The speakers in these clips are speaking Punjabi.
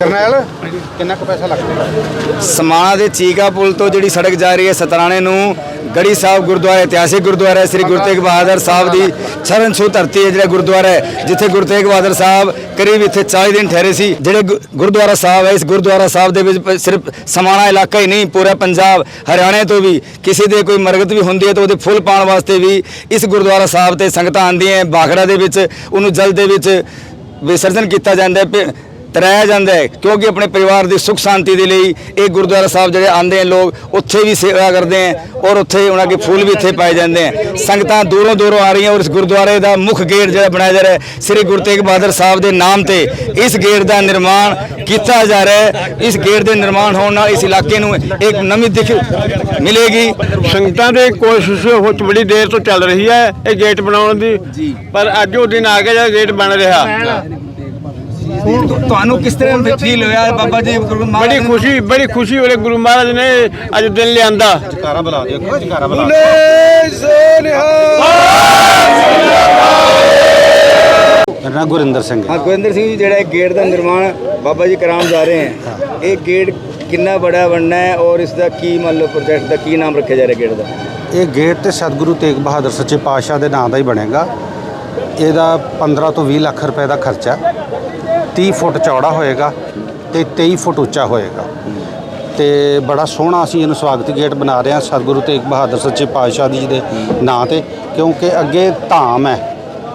ਕਰਨੈਲ, ਕਿੰਨਾ ਕੁ ਪੈਸਾ ਲੱਗਦਾ? ਸਮਾਣਾ ਦੇ ਚੀਕਾ ਪੁਲ ਤੋਂ ਜਿਹੜੀ ਸੜਕ ਜਾ ਰਹੀ ਹੈ ਸਤਰਾਣੇ ਨੂੰ, ਗੜੀ ਸਾਹਿਬ ਗੁਰਦੁਆਰਾ, ਇਤਿਹਾਸਿਕ ਗੁਰਦੁਆਰਾ ਹੈ, ਸ੍ਰੀ ਗੁਰੂ ਤੇਗ ਬਹਾਦਰ ਸਾਹਿਬ ਦੀ ਛਰਨ ਛੂਹ ਧਰਤੀ ਹੈ, ਜਿਹੜਾ ਗੁਰਦੁਆਰਾ ਹੈ, ਜਿੱਥੇ ਗੁਰੂ ਤੇਗ ਬਹਾਦਰ ਸਾਹਿਬ ਕਰੀਬ ਇੱਥੇ 40 ਦਿਨ ਠਹਿਰੇ ਸੀ, ਜਿਹੜੇ ਗੁ- ਗੁਰਦੁਆਰਾ ਸਾਹਿਬ ਹੈ, ਇਸ ਗੁਰਦੁਆਰਾ ਸਾਹਿਬ ਦੇ ਵਿੱਚ ਪ- ਸਿਰਫ ਸਮਾਣਾ ਇਲਾਕਾ ਹੀ ਨਹੀਂ, ਪੂਰਾ ਪੰਜਾਬ ਹਰਿਆਣੇ ਤੋਂ ਵੀ ਕਿਸੇ ਦੇ ਕੋਈ ਮਰਗਤ ਵੀ ਹੁੰਦੀ ਹੈ ਤਾਂ ਉਹਦੇ ਫੁੱਲ ਪਾਉਣ ਵਾਸਤੇ ਵੀ ਇਸ ਗੁਰਦੁਆਰਾ ਸਾਹਿਬ ਤੇ ਸੰਗਤਾਂ ਆਉਂਦੀਆਂ ਬਾਖੜਾ ਦੇ ਵਿੱਚ, ਉਹਨੂੰ ਜਲ ਦੇ ਵਿੱਚ ਵਿਸਰਜਨ ਕੀਤਾ ਜਾਂਦਾ ਹੈ ਤਰਾਇਆ ਜਾਂਦਾ ਹੈ ਕਿਉਂਕਿ ਆਪਣੇ ਪਰਿਵਾਰ ਦੀ ਸੁਖ ਸ਼ਾਂਤੀ ਦੇ ਲਈ ਇਹ ਗੁਰਦੁਆਰਾ ਸਾਹਿਬ ਜਿਹੜੇ ਆਉਂਦੇ ਆ ਲੋਕ ਉੱਥੇ ਵੀ ਸੇਵਾ ਕਰਦੇ ਆ ਔਰ ਉੱਥੇ ਉਹਨਾਂ ਦੇ ਫੁੱਲ ਵੀ ਇੱਥੇ ਪਾਏ ਜਾਂਦੇ ਆ ਸੰਗਤਾਂ ਦੂਰੋਂ ਦੂਰੋਂ ਆ ਰਹੀਆਂ ਔਰ ਇਸ ਗੁਰਦੁਆਰੇ ਦਾ ਮੁੱਖ ਗੇਟ ਜਿਹੜਾ ਬਣਾਇਆ ਜਾ ਰਿਹਾ ਹੈ ਸ੍ਰੀ ਗੁਰੂ ਤੇਗ ਬਹਾਦਰ ਸਾਹਿਬ ਦੇ ਨਾਮ ਤੇ ਇਸ ਗੇਟ ਦਾ ਨਿਰਮਾਣ ਕੀਤਾ ਜਾ ਰਿਹਾ ਹੈ। ਇਸ ਗੇਟ ਦੇ ਨਿਰਮਾਣ ਹੋਣ ਨਾਲ ਇਸ ਇਲਾਕੇ ਨੂੰ ਇੱਕ ਨਵੀਂ ਦਿਖ ਮਿਲੇਗੀ। ਸੰਗਤਾਂ ਦੀ ਕੋਸ਼ਿਸ਼ ਹੋ ਬੜੀ ਦੇਰ ਤੋਂ ਚੱਲ ਰਹੀ ਹੈ ਇਹ ਗੇਟ ਬਣਾਉਣ ਦੀ। ਪਰ ਅੱਜ ਉਹ ਦਿਨ ਆ ਗਿਆ ਜਦ ਗੇਟ ਬਣ ਰਿਹਾ। ਤੁਹਾਨੂੰ ਕਿਸ ਤਰ੍ਹਾਂ ਫੀਲ ਹੋਇਆ? ਬਾਬਾ ਜੀ ਬੜੀ ਖੁਸ਼ੀ ਬੜੀ ਖੁਸ਼ੀ ਹੋਲੇ ਗੁਰੂ ਮਹਾਰਾਜ ਨੇ ਅੱਜ ਦਿਨ ਲਿਆਂਦਾ। ਜਕਾਰਾ ਬੁਲਾ ਦਿਓ ਕੋਈ ਜਕਾਰਾ ਬੁਲਾ ਮੇਰਾ ਨਾਮ ਗੁਰਿੰਦਰ ਸਿੰਘ ਹੈ। ਗੁਰਿੰਦਰ ਸਿੰਘ ਜੀ ਜਿਹੜਾ ਇਹ ਗੇਟ ਦਾ ਨਿਰਮਾਣ ਬਾਬਾ ਜੀ ਕਰਾਉਣ ਜਾ ਰਹੇ ਹੈ। ਇਹ ਗੇਟ ਕਿੰਨਾ ਬੜਾ ਬਣਨਾ ਹੈ ਔਰ ਇਸ ਦਾ ਕੀ ਮੰਨ ਲਓ ਪ੍ਰੋਜੈਕਟ ਦਾ ਕੀ ਨਾਮ ਰੱਖਿਆ ਜਾ ਰਿਹਾ ਗੇਟ ਦਾ? ਇਹ ਗੇਟ ਤੇ ਸਤਿਗੁਰੂ ਤੇਗ ਬਹਾਦਰ ਸੱਚੇ ਪਾਤਸ਼ਾਹ ਦੇ ਨਾਂ ਦਾ ਹੀ ਬਣੇਗਾ। ਇਹਦਾ 15 ਤੋਂ 20 ਲੱਖ ਰੁਪਏ ਦਾ ਖਰਚਾ। 30 ਫੁੱਟ ਚੌੜਾ ਹੋਏਗਾ ਤੇ 23 ਫੁੱਟ ਉੱਚਾ ਹੋਏਗਾ। ਤੇ ਬੜਾ ਸੋਹਣਾ ਅਸੀਂ ਇਹਨੂੰ ਸਵਾਗਤੀ ਗੇਟ ਬਣਾ ਰਹੇ ਹਾਂ ਸਤਿਗੁਰੂ ਤੇਗ ਬਹਾਦਰ ਸੱਚੇ ਪਾਤਸ਼ਾਹ ਜੀ ਦੇ ਨਾਂ ਤੇ ਕਿਉਂਕਿ ਅੱਗੇ ਧਾਮ ਹੈ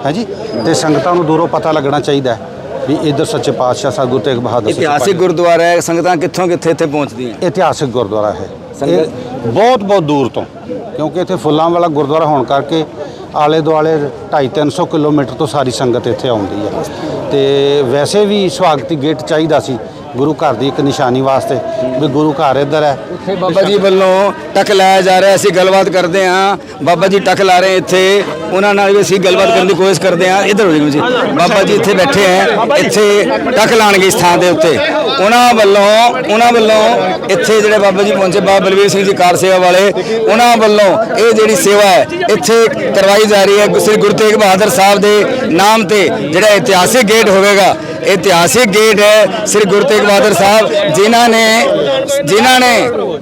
ਹੈ ਜੀ? ਤੇ ਸੰਗਤਾਂ ਨੂੰ ਦੂਰੋਂ ਪਤਾ ਲੱਗਣਾ ਚਾਹੀਦਾ ਹੈ ਵੀ ਇੱਧਰ ਸੱਚੇ ਪਾਤਸ਼ਾਹ ਸਤਿਗੁਰੂ ਤੇਗ ਬਹਾਦਰ ਇਤਿਹਾਸਿਕ ਗੁਰਦੁਆਰਾ ਹੈ ਸੰਗਤਾਂ ਕਿੱਥੋਂ ਕਿੱਥੇ ਇੱਥੇ ਪਹੁੰਚਦੀਆਂ ਇਤਿਹਾਸਿਕ ਗੁਰਦੁਆਰਾ ਹੈ। ਬਹੁਤ ਬਹੁਤ ਦੂਰ ਤੋਂ ਕਿਉਂਕਿ ਇੱਥੇ ਫੁੱਲਾਂ ਵਾਲਾ ਗੁਰਦੁਆਰਾ ਹੋਣ ਕਰਕੇ ਆਲੇ ਦੁਆਲੇ 250-300 ਕਿਲੋਮੀਟਰ ਤੋਂ ਸਾਰੀ ਸੰਗਤ ਇੱਥੇ ਆਉਂਦੀ ਹੈ। ਤੇ ਵੈਸੇ ਵੀ ਸਵਾਗਤੀ ਗੇਟ ਚਾਹੀਦਾ ਸੀ। ਗੁਰੂ ਘਰ ਦੀ ਇੱਕ ਨਿਸ਼ਾਨੀ ਵਾਸਤੇ ਵੀ ਗੁਰੂ ਘਰ ਇੱਧਰ ਹੈ। ਇੱਥੇ ਬਾਬਾ ਜੀ ਵੱਲੋਂ ਟੱਕ ਲਾਇਆ ਜਾ ਰਿਹਾ, ਅਸੀਂ ਗੱਲਬਾਤ ਕਰਦੇ ਹਾਂ। ਬਾਬਾ ਜੀ ਟੱਕ ਲਾ ਰਹੇ ਇੱਥੇ, ਉਹਨਾਂ ਨਾਲ ਵੀ ਅਸੀਂ ਗੱਲਬਾਤ ਕਰਨ ਦੀ ਕੋਸ਼ਿਸ਼ ਕਰਦੇ ਹਾਂ। ਇੱਧਰ ਹੋ ਜੀ। ਬਾਬਾ ਜੀ ਇੱਥੇ ਬੈਠੇ ਹੈ, ਇੱਥੇ ਟੱਕ ਲਾਣਗੇ ਇਸ ਥਾਂ ਦੇ ਉੱਤੇ। ਉਹਨਾਂ ਵੱਲੋਂ ਉਹਨਾਂ ਵੱਲੋਂ ਇੱਥੇ ਜਿਹੜੇ ਬਾਬਾ ਜੀ ਪਹੁੰਚੇ, ਬਾਬਾ ਬਲਵੀਰ ਸਿੰਘ ਜੀ ਕਾਰ ਸੇਵਾ ਵਾਲੇ, ਉਹਨਾਂ ਵੱਲੋਂ ਇਹ ਜਿਹੜੀ ਸੇਵਾ ਹੈ, ਇੱਥੇ ਕਰਵਾਈ ਜਾ ਰਹੀ ਹੈ। ਸ੍ਰੀ ਗੁਰੂ ਤੇਗ ਬਹਾਦਰ ਸਾਹਿਬ ਦੇ ਨਾਮ ਤੇ ਜਿਹੜਾ ਇਤਿਹਾਸਿਕ ਗੇਟ ਹੋਵੇਗਾ ਇਤਿਹਾਸਿਕ ਗੇਟ ਹੈ ਸ੍ਰੀ ਗੁਰੂ ਤੇਗ ਬਹਾਦਰ ਸਾਹਿਬ, ਜਿਨ੍ਹਾਂ ਨੇ ਜਿਨ੍ਹਾਂ ਨੇ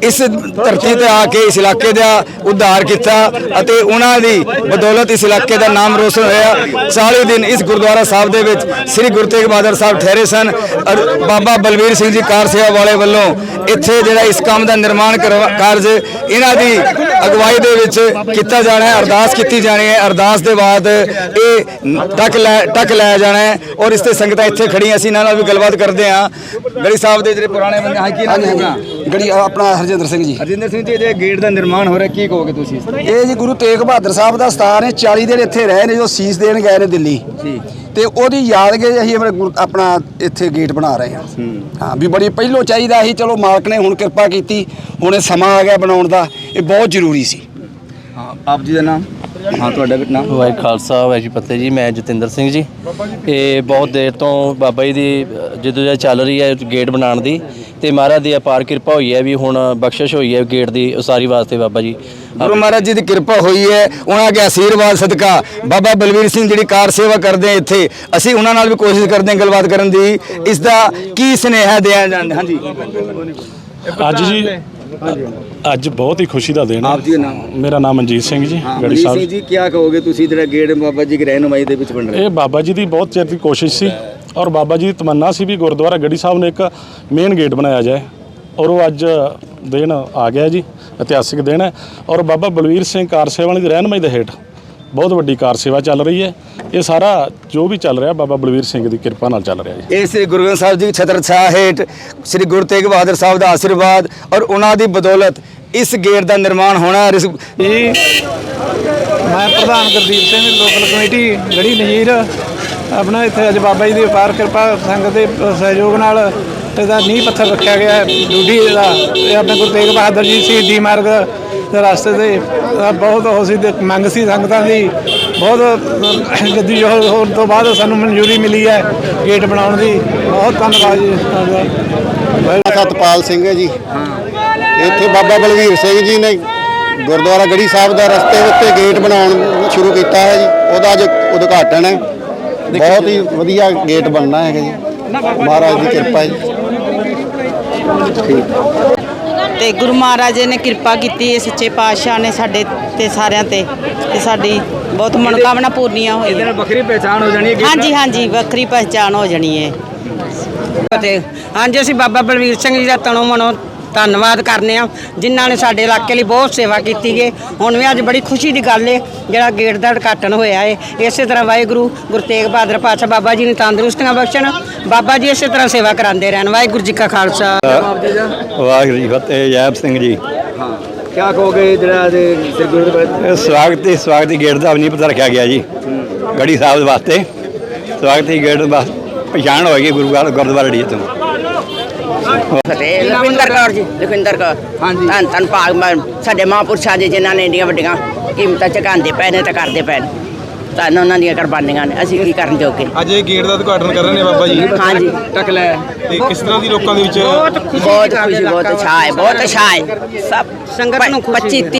ਇਸ ਧਰਤੀ ਤੇ ਆ ਕੇ ਇਸ ਇਲਾਕੇ ਦਾ ਉਧਾਰ ਕੀਤਾ ਅਤੇ ਉਹਨਾਂ ਦੀ ਬਦੌਲਤ ਇਸ ਇਲਾਕੇ ਦਾ ਨਾਮ ਰੋਸ਼ਨ ਹੋਇਆ। 40 ਦਿਨ ਇਸ ਗੁਰਦੁਆਰਾ ਸਾਹਿਬ ਦੇ ਵਿੱਚ ਸ੍ਰੀ ਗੁਰੂ ਤੇਗ ਬਹਾਦਰ ਸਾਹਿਬ ਠਹਿਰੇ ਸਨ। ਔਰ ਬਾਬਾ ਬਲਵੀਰ ਸਿੰਘ ਜੀ ਕਾਰ ਸੇਵਾ ਵਾਲੇ ਵੱਲੋਂ ਇੱਥੇ ਜਿਹੜਾ ਇਸ ਕੰਮ ਦਾ ਨਿਰਮਾਣ ਕਰਵਾ- ਕਾਰਜ ਇਹਨਾਂ ਦੀ ਅਗਵਾਈ ਦੇ ਵਿੱਚ ਕੀਤਾ ਜਾਣਾ ਹੈ, ਅਰਦਾਸ ਕੀਤੀ ਜਾਣੀ ਹੈ। ਅਰਦਾਸ ਦੇ ਬਾਅਦ ਇਹ ਟੱਕ ਲੈ ਟੱਕ ਲਾਇਆ ਜਾਣਾ ਹੈ ਔਰ ਇਸ ਤੇ ਸੰਗਤਾਂ ਇੱਥੇ ਖੜੀਆਂ ਅਸੀਂ ਇਹਨਾਂ ਨਾਲ ਵੀ ਗੱਲਬਾਤ ਕਰਦੇ ਹਾਂ। ਗੜੀ ਸਾਹਿਬ ਦੇ ਜਿਹੜੇ ਪੁਰਾਣੇ ਬੰਦੇ ਹਾਂ ਕੀ ਨਾਮ ਹੈ ਆਪਣਾ? ਗੜੀ ਆਪਣਾ ਹਰਜਿੰਦਰ ਸਿੰਘ ਜੀ। ਹਰਜਿੰਦਰ ਸਿੰਘ ਜੀ ਜੇ ਗੇਟ ਦਾ ਨਿਰਮਾਣ ਹੋ ਰਿਹਾ ਕੀ ਕਹੋਗੇ ਤੁਸੀਂ? ਇਹ ਜੀ ਗੁਰੂ ਤੇਗ ਬਹਾਦਰ ਸਾਹਿਬ ਦਾ ਸਥਾਨ ਹੈ 40 ਦਿਨ ਇੱਥੇ ਰਹੇ ਨੇ ਜੋ ਸੀਸ ਦੇਣ ਗਏ ਨੇ ਦਿੱਲੀ। ਜੀ। ਤੇ ਉਹਦੀ ਯਾਦਗਾਰੀ ਅਸੀਂ ਆਪਣੇ ਗੁਰ- ਆਪਣਾ ਇੱਥੇ ਗੇਟ ਬਣਾ ਰਹੇ ਹਾਂ। ਹਾਂ। ਵੀ ਬੜੀ ਪਹਿਲੋਂ ਚਾਹੀਦਾ ਸੀ ਚਲੋ ਮਾਲਕ ਨੇ ਹੁਣ ਕਿਰਪਾ ਕੀਤੀ ਹੁਣ ਇਹ ਸਮਾਂ ਆ ਗਿਆ ਬਣਾਉਣ ਦਾ ਇਹ ਬਹੁਤ ਜ਼ਰੂਰੀ ਸੀ। ਹਾਂ ਆਪ ਜੀ ਦਾ ਨਾਮ? ਹਾਂ ਤੁਹਾਡਾ ਵੀ ਨਾਮ? ਵਾਹਿਗੁਰੂ ਖਾਲਸਾ ਵਾਹਿਗੁਰੂ ਫਤਿਹ ਜੀ ਮੈਂ ਜਤਿੰਦਰ ਸਿੰਘ ਜੀ। ਇਹ ਬਹੁਤ ਦੇਰ ਤੋਂ ਬਾਬਾ ਜੀ ਦੀ ਜਦੋਂ ਜਿਹੜਾ ਚੱਲ ਰਹੀ ਹੈ ਗੇਟ ਬਣਾਉਣ ਦੀ ਤੇ ਮਹਾਰਾਜ ਦੀ ਅਪਾਰ ਕਿਰਪਾ ਹੋਈ ਹੈ ਵੀ ਹੁਣ ਬਖਸ਼ਿਸ਼ ਹੋਈ ਹੈ ਗੇਟ ਦੀ ਉਸਾਰੀ ਵਾਸਤੇ ਬਾਬਾ ਜੀ। ਗੁਰੂ ਮਹਾਰਾਜ ਜੀ ਦੀ ਕਿਰਪਾ ਹੋਈ ਹੈ ਉਹਨਾਂ ਦੇ ਆਸ਼ੀਰਵਾਦ ਸਦਕਾ ਬਾਬਾ ਬਲਵੀਰ ਸਿੰਘ ਜਿਹੜੀ ਕਾਰ ਸੇਵਾ ਕਰਦੇ ਆ ਇੱਥੇ ਅਸੀਂ ਉਹਨਾਂ ਨਾਲ ਵੀ ਕੋਸ਼ਿਸ਼ ਕਰਦੇ ਹਾਂ ਗੱਲਬਾਤ ਕਰਨ ਦੀ। ਇਸ ਦਾ ਕੀ ਸੁਨੇਹਾ ਦਿਆ ਜਾਂਦਾ ਹਾਂਜੀ। ਅੱਜ ਜੀ ਅੱਜ ਬਹੁਤ ਹੀ ਖੁਸ਼ੀ ਦਾ ਦਿਨ ਹੈ। ਆਪ ਜੀ ਦਾ ਨਾਮ? ਮੇਰਾ ਨਾਮ ਮਨਜੀਤ ਸਿੰਘ ਜੀ ਗੜੀ ਮਨੀਸ਼ ਸਿੰਘ ਸਾਹਿਬ ਜੀ ਕੀ ਕਹੋਗੇ ਤੁਸੀਂ? ਜਿਹੜਾ ਗੇਟ ਬਾਬਾ ਜੀ ਦੀ ਰਹਿਨੁਮਾਈ ਦੇ ਵਿੱਚ ਬਣ ਰਿਹਾ। ਇਹ ਬਾਬਾ ਜੀ ਦੀ ਬਹੁਤ ਚਿਰ ਦੀ ਕੋਸ਼ਿਸ਼ ਸੀ ਔਰ ਬਾਬਾ ਜੀ ਦੀ ਤਮੰਨਾ ਸੀ ਵੀ ਗੁਰਦੁਆਰਾ ਗੜੀ ਸਾਹਿਬ ਨੇ ਇੱਕ ਮੇਨ ਗੇਟ ਬਣਾਇਆ ਜਾਏ। ਔਰ ਉਹ ਅੱਜ ਦਿਨ ਆ ਗਿਆ ਜੀ ਇਤਿਹਾਸਿਕ ਦਿਨ ਹੈ। ਔਰ ਬਾਬਾ ਬਲਵੀਰ ਸਿੰਘ ਕਾਰ ਸੇਵਾ ਵਾਲੀ ਦੀ ਰਹਿਨੁਮਾਈ ਦੇ ਹੇਠ ਬਹੁਤ ਵੱਡੀ ਕਾਰ ਸੇਵਾ ਚੱਲ ਰਹੀ ਹੈ। ਇਹ ਸਾਰਾ ਜੋ ਵੀ ਚੱਲ ਰਿਹਾ ਬਾਬਾ ਬਲਵੀਰ ਸਿੰਘ ਦੀ ਕਿਰਪਾ ਨਾਲ ਚੱਲ ਰਿਹਾ ਜੀ। ਇਹ ਸ੍ਰੀ ਗੁਰੂ ਗ੍ਰੰਥ ਸਾਹਿਬ ਜੀ ਦੀ ਛਤਰ ਛਾਇਆ ਹੇਠ ਸ੍ਰੀ ਗੁਰੂ ਤੇਗ ਬਹਾਦਰ ਸਾਹਿਬ ਦਾ ਆਸ਼ੀਰਵਾਦ ਔਰ ਉਹਨਾਂ ਦੀ ਬਦੌਲਤ ਇਸ ਗੇਟ ਦਾ ਨਿਰਮਾਣ ਹੋਣਾ ਹੈ। ਜੀ ਮੈਂ ਪ੍ਰਧਾਨ ਗੁਰਦੀਪ ਸਿੰਘ ਲੋਕਲ ਕਮੇਟੀ ਗੜੀ ਨਜੀਰ ਆਪਣਾ ਇੱਥੇ ਅੱਜ ਬਾਬਾ ਜੀ ਦੀ ਅਪਾਰ ਕਿਰਪਾ ਸੰਗਤ ਦੇ ਸਹਿਯੋਗ ਨਾਲ ਇਹਦਾ ਨੀਂਹ ਪੱਥਰ ਰੱਖਿਆ ਗਿਆ ਹੈ ਡੂਡੀ ਦਾ। ਇਹ ਆਪਣੇ ਗੁਰੂ ਤੇਗ ਬਹਾਦਰ ਜੀ ਸ਼ਹੀਦੀ ਮਾਰਗ ਦੇ ਰਸਤੇ ਤੇ ਬਹੁਤ ਉਹ ਸੀ ਤੇ ਮੰਗ ਸੀ ਸੰਗਤਾਂ ਦੀ। ਬਹੁਤ ਜੱਦੀ ਹੋਣ ਤੋਂ ਬਾਅਦ ਸਾਨੂੰ ਮਨਜ਼ੂਰੀ ਮਿਲੀ ਹੈ ਗੇਟ ਬਣਾਉਣ ਦੀ। ਬਹੁਤ ਧੰਨਵਾਦ ਜੀ ਤੁਹਾਡਾ ਸਤਪਾਲ ਸਿੰਘ ਹੈ ਜੀ। ਇੱਥੇ ਬਾਬਾ ਬਲਵੀਰ ਸਿੰਘ ਜੀ ਨੇ ਗੁਰਦੁਆਰਾ ਗੜੀ ਸਾਹਿਬ ਦਾ ਰਸਤੇ ਉੱਤੇ ਗੇਟ ਬਣਾਉਣ ਸ਼ੁਰੂ ਕੀਤਾ ਹੈ ਜੀ। ਉਹਦਾ ਅੱਜ ਉਦਘਾਟਨ ਹੈ। ਬਹੁਤ ਹੀ ਵਧੀਆ ਗੇਟ ਬਣਨਾ ਹੈਗਾ ਜੀ। ਮਹਾਰਾਜ ਦੀ ਕਿਰਪਾ ਹੈ ਜੀ। ਤੇ ਗੁਰੂ ਮਹਾਰਾਜ ਜੀ ਨੇ ਕਿਰਪਾ ਕੀਤੀ ਹੈ ਸੱਚੇ ਪਾਤਸ਼ਾਹ ਨੇ ਸਾਡੇ ਤੇ ਸਾਰਿਆਂ ਤੇ ਤੇ ਸਾਡੀ ਬਹੁਤ ਮਨੋਕਾਮਨਾ ਪੂਰਨੀਆਂ ਇਹਦੇ ਨਾਲ ਹੋਈਆਂ ਵੱਖਰੀ ਪਹਿਚਾਣ ਹੋ ਜਾਣੀ ਹੈ ਹਾਂਜੀ ਹਾਂਜੀ ਵੱਖਰੀ ਪਹਿਚਾਣ ਹੋ ਜਾਣੀ ਹੈ। ਤੇ ਹਾਂਜੀ ਅਸੀਂ ਬਾਬਾ ਬਲਵੀਰ ਸਿੰਘ ਜੀ ਦਾ ਤਨੋਂ ਮਨੋਂ ਧੰਨਵਾਦ ਕਰਨੇ ਆ ਜਿਨ੍ਹਾਂ ਨੇ ਸਾਡੇ ਇਲਾਕੇ ਲਈ ਬਹੁਤ ਸੇਵਾ ਕੀਤੀ ਏ। ਹੁਣ ਵੀ ਅੱਜ ਬੜੀ ਖੁਸ਼ੀ ਦੀ ਗੱਲ ਏ ਜਿਹੜਾ ਗੇਟ ਦਾ ਉਦਘਾਟਨ ਹੋਇਆ ਏ। ਇਸੇ ਤਰ੍ਹਾਂ ਵਾਹਿਗੁਰੂ ਗੁਰੂ ਤੇਗ ਬਹਾਦਰ ਪਾਤਸ਼ਾਹ ਬਾਬਾ ਜੀ ਨੇ ਤੰਦਰੁਸਤੀਆਂ ਬਖਸ਼ਣ। ਬਾਬਾ ਜੀ ਇਸੇ ਤਰ੍ਹਾਂ ਸੇਵਾ ਕਰਾਉਂਦੇ ਰਹਿਣ। ਵਾਹਿਗੁਰੂ ਜੀ ਕਾ ਖਾਲਸਾ। ਵਾਹਿਗੁਰੂ ਜੀ ਫਤਿਹ ਜੈਬ ਸਿੰਘ ਜੀ। ਹਾਂ ਕੀ ਕਹੋਗੇ ਜਿਹੜਾ ਸ੍ਰੀ ਗੁਰੂ ਦੇ ਸਵਾਗਤ ਸਵਾਗਤ ਦੀ ਗੇਟ ਦਾ ਵੀ ਨਹੀਂ ਪਤਾ ਰੱਖਿਆ ਗਿਆ ਜੀ। ਗੜੀ ਸਾਹਿਬ ਦੇ ਵਾਸਤੇ। ਸਵਾਗਤ ਦੀ ਗੇਟ ਬਸ ਪਛਾਣ ਹੋਏਗੀ ਗੁਰੂ ਗੁਰਦੁਆਰਾ ਡੀ ਤੋਂ ਫਤਿਹ ਲਖਵਿੰਦਰ ਕੌਰ ਜੀ। ਲਖਵਿੰਦਰ ਕੌਰ। ਹਾਂਜੀ। ਧੰਨ ਧੰਨ ਭਾਗ ਮ- ਸਾਡੇ ਮਹਾਂਪੁਰਸ਼ਾਂ ਜੀ ਜਿਨ੍ਹਾਂ ਨੇ ਇੰਡੀਆਂ ਵੱਡੀਆਂ ਕੀਮਤਾਂ ਚੁਕਾਉਂਦੇ ਪਏ ਨੇ ਤੇ ਕਰਦੇ ਪਏ ਨੇ। ਧੰਨ ਉਹਨਾਂ ਦੀਆਂ ਕੁਰਬਾਨੀਆਂ ਨੇ। ਅਸੀਂ ਕੀ ਕਰਨ ਜੋਗੇ? ਅੱਜ ਇਹ ਗੇਟ ਦਾ ਉਦਘਾਟਨ ਕਰ ਰਹੇ ਨੇ ਬਾਬਾ ਜੀ। ਹਾਂਜੀ। ਟਕ ਲੈ। ਤੇ ਕਿਸ ਤਰ੍ਹਾਂ ਦੀ ਲੋਕਾਂ ਦੇ ਵਿੱਚ ਬਹੁਤ ਖੁਸ਼ੀ ਬਹੁਤ ਅੱਛਾ ਹੈ ਬਹੁਤ ਅੱਛਾ ਹੈ ਸਭ ਸੰਗਤ ਨੂੰ 25 30